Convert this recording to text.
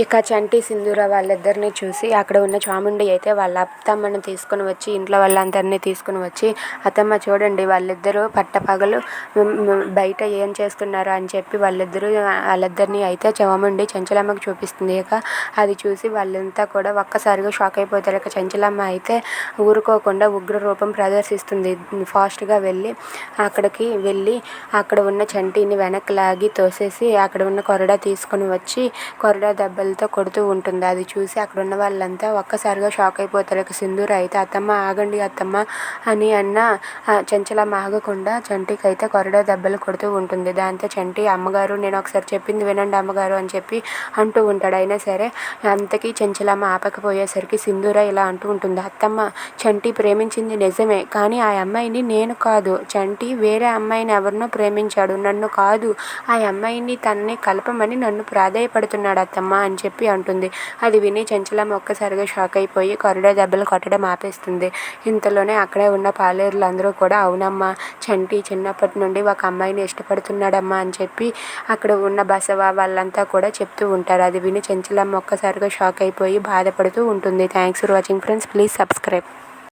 ఇక చంటి సింధూర వాళ్ళిద్దరిని చూసి అక్కడ ఉన్న చాముండి అయితే వాళ్ళ అత్తమ్మను తీసుకొని వచ్చి ఇంట్లో వాళ్ళందరినీ తీసుకొని వచ్చి అత్తమ్మ చూడండి వాళ్ళిద్దరూ పట్టపగలు బయట ఏం చేస్తున్నారు? అని చెప్పి వాళ్ళిద్దరూ వాళ్ళిద్దరిని అయితే చాముండి చెంచలమ్మకి చూపిస్తుంది. ఇక అది చూసి వాళ్ళంతా కూడా ఒక్కసారిగా షాక్ అయిపోతారు. ఇక చెంచలమ్మ అయితే ఊరుకోకుండా ఉగ్ర రూపం ప్రదర్శిస్తుంది. ఫాస్ట్గా వెళ్ళి అక్కడికి వెళ్ళి అక్కడ ఉన్న చంటిని వెనక్కి లాగి తోసేసి అక్కడ ఉన్న కొరడా తీసుకొని వచ్చి కొరడా దెబ్బలు దెబ్బలతో కొడుతూ ఉంటుంది. అది చూసి అక్కడ ఉన్న వాళ్ళంతా ఒక్కసారిగా షాక్ అయిపోతారు. ఇక సింధూర అయితే అత్తమ్మ ఆగండి అత్తమ్మ అని అన్న చెంచలమ్మ ఆగకుండా చంటికి అయితే కొరడా దెబ్బలు కొడుతూ ఉంటుంది. దాంతో చంటి అమ్మగారు నేను ఒకసారి చెప్పింది వినండి అమ్మగారు అని చెప్పి అంటూ ఉంటాడు. అయినా సరే అంతకీ చెంచలమ్మ ఆపకపోయేసరికి సింధూర ఇలా అంటూ ఉంటుంది అత్తమ్మ చంటి ప్రేమించింది నిజమే కానీ ఆ అమ్మాయిని నేను కాదు. చంటి వేరే అమ్మాయిని ఎవరినో ప్రేమించాడు. నన్ను కాదు. ఆ అమ్మాయిని తనని కలపమని నన్ను ప్రాధాయపడుతున్నాడు అత్తమ్మ అని చెప్పి అంటుంది. అది విని చంచలమ్మ ఒక్కసారిగా షాక్ అయిపోయి కొరడా దెబ్బలు కొట్టడం ఆపేస్తుంది. ఇంతలోనే అక్కడే ఉన్న పాలేరులు అందరూ కూడా అవునమ్మా చంటి చిన్నప్పటి నుండి ఒక అమ్మాయిని ఇష్టపడుతున్నాడమ్మా అని చెప్పి అక్కడ ఉన్న బసవ వాళ్ళంతా కూడా చెప్తూ ఉంటారు. అది విని చంచలమ్మ ఒక్కసారిగా షాక్ అయిపోయి బాధపడుతూ ఉంటుంది. Thanks for watching friends please subscribe